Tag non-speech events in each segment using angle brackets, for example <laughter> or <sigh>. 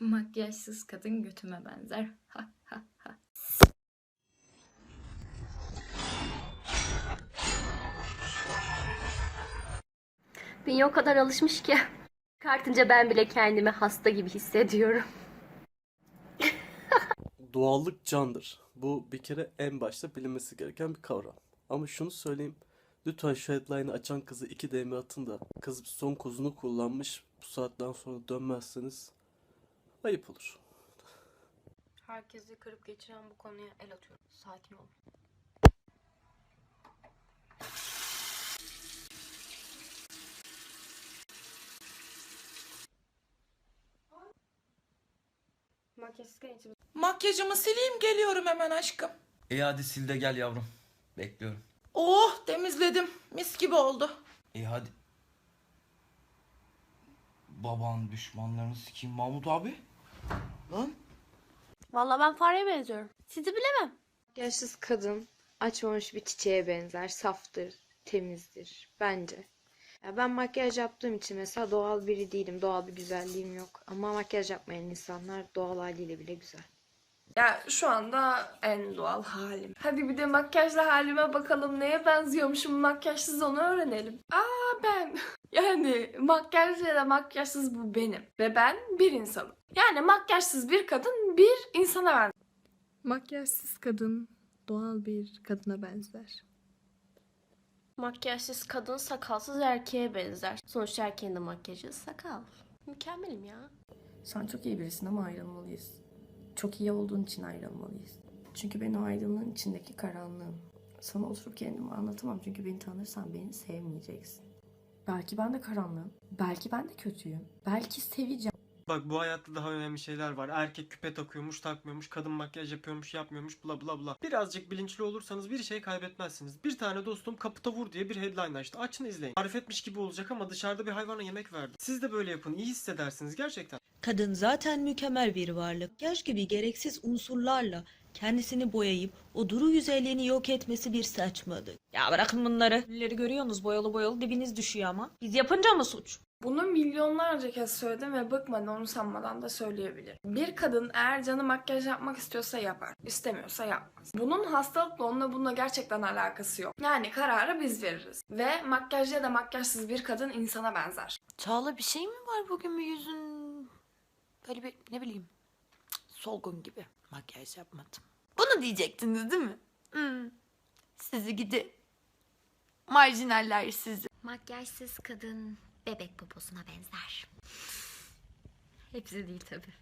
Makyajsız kadın götüme benzer. Ha ha ha. Bünye o kadar alışmış ki. Kartınca ben bile kendimi hasta gibi hissediyorum. <laughs> Doğallık candır. Bu bir kere en başta bilinmesi gereken bir kavram. Ama şunu söyleyeyim. Lütfen şu headline'ı açan kızı iki DM atın da kız son kozunu kullanmış. Bu saatten sonra dönmezseniz ayıp olur. Herkesi kırıp geçiren bu konuya el atıyorum. Sakin olun. Makyajsız geçim. Makyajımı sileyim geliyorum hemen aşkım. İyi hadi sil de gel yavrum. Bekliyorum. Oh temizledim. Mis gibi oldu. İyi hadi. Baban düşmanlarını sikeyim Mahmut abi. Lan. Valla ben fareye benziyorum. Sizi bilemem. Makyajsız kadın açmamış bir çiçeğe benzer. Saftır, temizdir bence. Ya ben makyaj yaptığım için mesela doğal biri değilim. Doğal bir güzelliğim yok. Ama makyaj yapmayan insanlar doğal haliyle bile güzel. Ya şu anda en doğal halim. Hadi bir de makyajlı halime bakalım neye benziyormuşum makyajsız onu öğrenelim. Aa ben. <laughs> Yani makyajlı ya da makyajsız bu benim. Ve ben bir insanım. Yani makyajsız bir kadın bir insana benziyor. Makyajsız kadın doğal bir kadına benzer. Makyajsız kadın sakalsız erkeğe benzer. Sonuçta erkeğin de makyajı sakal. Mükemmelim ya. Sen çok iyi birisin ama ayrılmalıyız. Çok iyi olduğun için ayrılmalıyız. Çünkü ben o ayrılığın içindeki karanlığım. Sana oturup kendimi anlatamam çünkü beni tanırsan beni sevmeyeceksin. Belki ben de karanlığım. Belki ben de kötüyüm. Belki seveceğim. Bak bu hayatta daha önemli şeyler var. Erkek küpe takıyormuş, takmıyormuş, kadın makyaj yapıyormuş, yapmıyormuş, bla bla bla. Birazcık bilinçli olursanız bir şey kaybetmezsiniz. Bir tane dostum kapıta vur diye bir headline açtı. Açın izleyin. Tarif etmiş gibi olacak ama dışarıda bir hayvana yemek verdi. Siz de böyle yapın. iyi hissedersiniz gerçekten. Kadın zaten mükemmel bir varlık. Makyaj gibi gereksiz unsurlarla kendisini boyayıp o duru güzelliğini yok etmesi bir saçmalık. Ya bırakın bunları. Ünlüleri görüyorsunuz boyalı boyalı dibiniz düşüyor ama. Biz yapınca mı suç? Bunu milyonlarca kez söyledim ve bıkmadan onu sanmadan da söyleyebilirim. Bir kadın eğer canı makyaj yapmak istiyorsa yapar. istemiyorsa yapmaz. Bunun hastalıkla onunla bununla gerçekten alakası yok. Yani kararı biz veririz. Ve makyajlı ya da makyajsız bir kadın insana benzer. Çağla bir şey mi var bugün bir yüzün? Böyle bir ne bileyim solgun gibi. Makyaj yapmadım. Bunu diyecektiniz değil mi? Hmm. Sizi gidi. Marjinaller sizi. Makyajsız kadın bebek poposuna benzer. Hepsi değil tabii.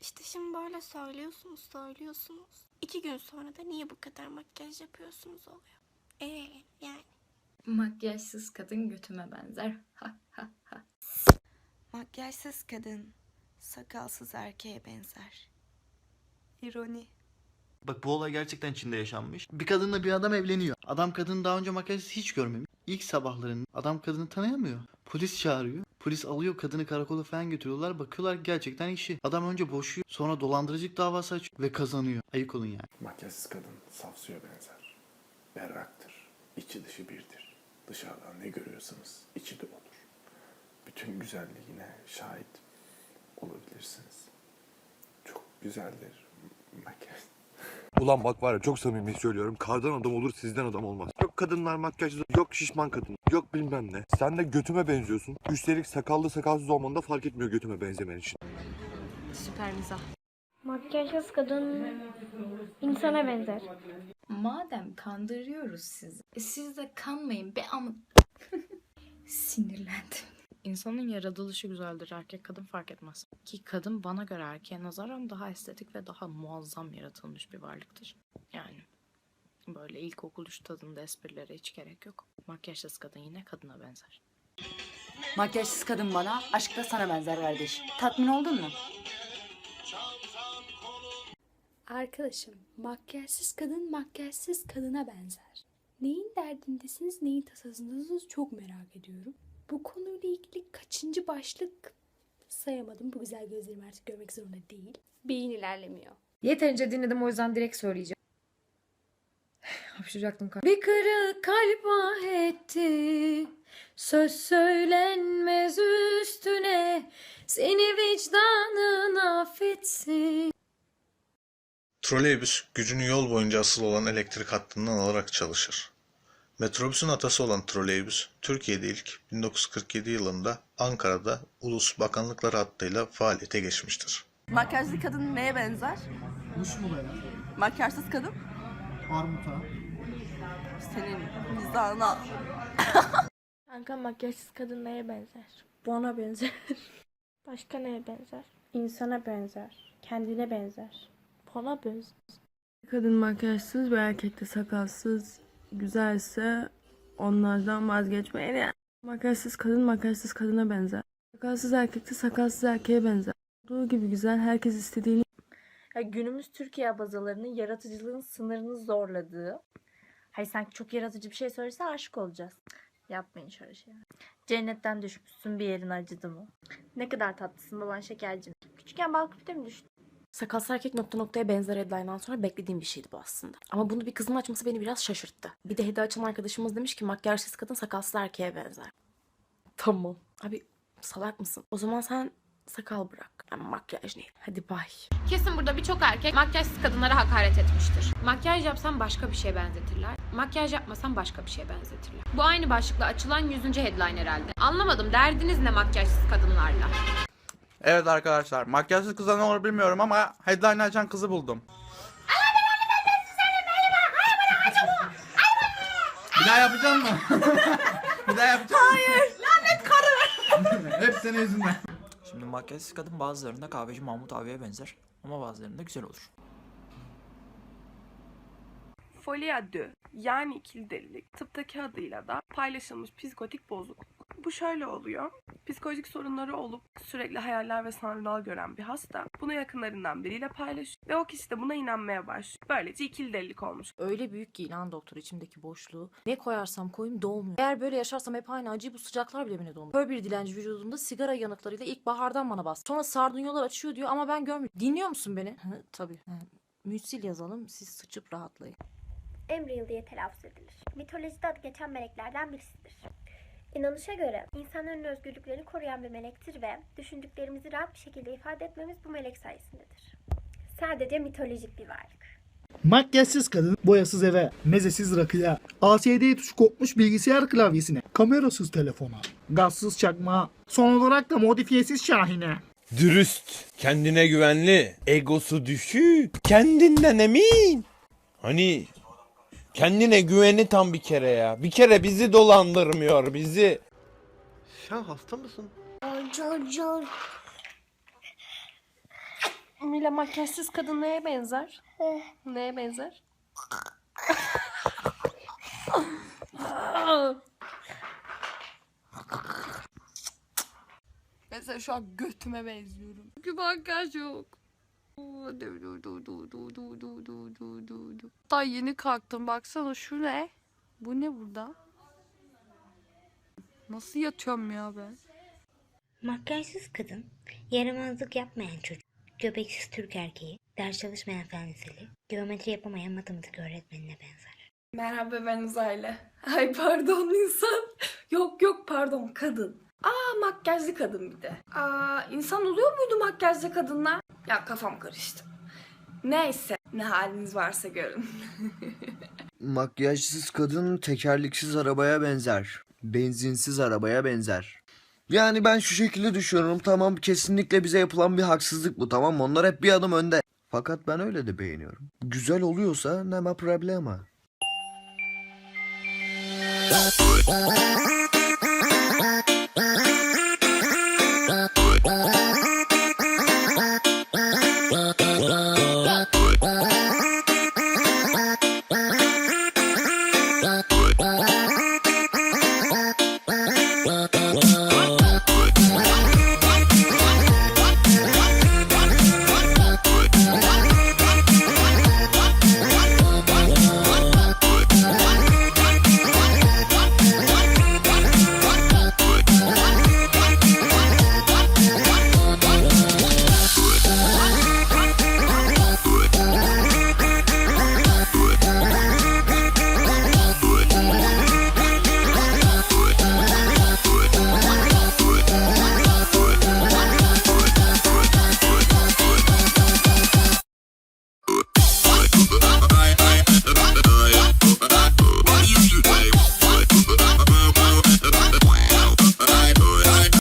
İşte şimdi böyle söylüyorsunuz söylüyorsunuz. İki gün sonra da niye bu kadar makyaj yapıyorsunuz oluyor. Ee yani. Makyajsız kadın götüme benzer. Ha ha ha. Makyajsız kadın sakalsız erkeğe benzer. İroni. Bak bu olay gerçekten Çin'de yaşanmış. Bir kadınla bir adam evleniyor. Adam kadını daha önce makyajsız hiç görmemiş. İlk sabahlarında adam kadını tanıyamıyor. Polis çağırıyor. Polis alıyor kadını karakola falan götürüyorlar. Bakıyorlar gerçekten işi. Adam önce boşuyor. Sonra dolandırıcılık davası açıyor ve kazanıyor. Ayık olun yani. Makyajsız kadın saf suya benzer. Berraktır. İçi dışı birdir. Dışarıdan ne görüyorsanız içi de olur. Bütün güzelliğine şahit olabilirsiniz. Çok güzeldir makyaj. Ulan bak var ya çok samimi söylüyorum. Kardan adam olur sizden adam olmaz. Yok kadınlar makyajsız, yok şişman kadın, yok bilmem ne. Sen de götüme benziyorsun. Üstelik sakallı sakalsız olman da fark etmiyor götüme benzemen için. Süper mizah. Makyajsız kadın insana benzer. Madem kandırıyoruz sizi. e Siz de kanmayın be ama... İnsanın yaratılışı güzeldir. Erkek kadın fark etmez. Ki kadın bana göre erkeğe nazaran daha estetik ve daha muazzam yaratılmış bir varlıktır. Yani böyle ilkokul üç tadında esprilere hiç gerek yok. Makyajsız kadın yine kadına benzer. Makyajsız kadın bana, aşk da sana benzer kardeş. Tatmin oldun mu? Arkadaşım makyajsız kadın makyajsız kadına benzer. Neyin derdindesiniz neyin tasasındasınız çok merak ediyorum. Bu konuyla ilgili kaçıncı başlık sayamadım. Bu güzel gözlerimi artık görmek zorunda değil. Beyin ilerlemiyor. Yeterince dinledim o yüzden direkt söyleyeceğim. <sighs> Hapşıracaktım Bir kırık kalp ah etti. Söz söylenmez üstüne. Seni vicdanın bitsin. Troleybüs gücünü yol boyunca asıl olan elektrik hattından alarak çalışır. Metrobüsün atası olan troleybüs, Türkiye'de ilk 1947 yılında Ankara'da Ulus Bakanlıkları hattıyla faaliyete geçmiştir. Makyajlı kadın neye benzer? Kuş mu böyle? Makyajsız kadın? Armuta. Senin mizahına. <laughs> Kanka makyajsız kadın neye benzer? Bana benzer. <laughs> Başka neye benzer? İnsana benzer. Kendine benzer. Bana benzer. Kadın makyajsız ve erkek de sakalsız güzelse onlardan vazgeçmeyin ya. Makyajsız kadın makyajsız kadına benzer. Sakalsız erkek de sakalsız erkeğe benzer. Olduğu gibi güzel herkes istediğini Ya günümüz Türkiye bazalarının yaratıcılığın sınırını zorladığı. Hayır sanki çok yaratıcı bir şey söylese aşık olacağız. Yapmayın şöyle şeyler. Cennetten düşmüşsün bir yerin acıdı mı? Ne kadar tatlısın baban şekercim. Küçükken bal küpte mi düştün? Sakalsız erkek nokta noktaya benzer headline'dan sonra beklediğim bir şeydi bu aslında. Ama bunu bir kızın açması beni biraz şaşırttı. Bir de hediye açan arkadaşımız demiş ki makyajsız kadın sakalsız erkeğe benzer. Tamam. Abi salak mısın? O zaman sen sakal bırak. Yani makyaj değil. Hadi bay. Kesin burada birçok erkek makyajsız kadınlara hakaret etmiştir. Makyaj yapsam başka bir şeye benzetirler. Makyaj yapmasam başka bir şeye benzetirler. Bu aynı başlıkla açılan 100. headline herhalde. Anlamadım derdiniz ne makyajsız kadınlarla? Evet arkadaşlar makyajsız kıza ne olur bilmiyorum ama headline açan kızı buldum. Bir daha yapacak mı? <laughs> bir daha yapacak Hayır. Lanet karı. <laughs> Hep senin yüzünden. Şimdi makyajsız kadın bazılarında kahveci Mahmut abiye benzer ama bazılarında güzel olur. Folia de yani ikili delilik tıptaki adıyla da paylaşılmış psikotik bozukluk. Bu şöyle oluyor. Psikolojik sorunları olup sürekli hayaller ve sanrılar gören bir hasta bunu yakınlarından biriyle paylaşıyor ve o kişi de buna inanmaya başlıyor. Böylece ikili delilik olmuş. Öyle büyük ki inan doktor içimdeki boşluğu. Ne koyarsam koyayım dolmuyor. Eğer böyle yaşarsam hep aynı acıyı bu sıcaklar bile beni dolmuyor. Kör bir dilenci vücudumda sigara yanıklarıyla ilk bahardan bana bastı. Sonra sardunyalar açıyor diyor ama ben görmüyorum. Dinliyor musun beni? Hı, tabii. Hı. Müsil yazalım siz sıçıp rahatlayın. Embryo diye telaffuz edilir. Mitolojide adı geçen meleklerden birisidir. İnanışa göre insanların özgürlüklerini koruyan bir melektir ve düşündüklerimizi rahat bir şekilde ifade etmemiz bu melek sayesindedir. Sadece mitolojik bir varlık. Makyajsız kadın, boyasız eve, mezesiz rakıya, ASD tuşu kopmuş bilgisayar klavyesine, kamerasız telefona, gazsız çakma, son olarak da modifiyesiz şahine. Dürüst, kendine güvenli, egosu düşük, kendinden emin. Hani kendine güveni tam bir kere ya. Bir kere bizi dolandırmıyor bizi. Sen hasta mısın? Çocuğum. Mila makyajsız kadın neye benzer? neye benzer? Mesela şu an götüme benziyorum. Çünkü makyaj yok. Daha yeni kalktım. Baksana şu ne? Bu ne burada? Nasıl yatıyorum ya ben? Makyajsız kadın, yaramazlık yapmayan çocuk, göbeksiz Türk erkeği, ders çalışmayan fen liseli, geometri yapamayan matematik öğretmenine benzer. Merhaba ben Uzaylı. Ay pardon insan. yok yok pardon kadın. Aa makyajlı kadın bir de. Aa insan oluyor muydu makyajlı kadınlar? Ya kafam karıştı. Neyse ne haliniz varsa görün. <laughs> Makyajsız kadın tekerleksiz arabaya benzer. Benzinsiz arabaya benzer. Yani ben şu şekilde düşünüyorum. Tamam kesinlikle bize yapılan bir haksızlık bu tamam? Onlar hep bir adım önde. Fakat ben öyle de beğeniyorum. Güzel oluyorsa ne problema.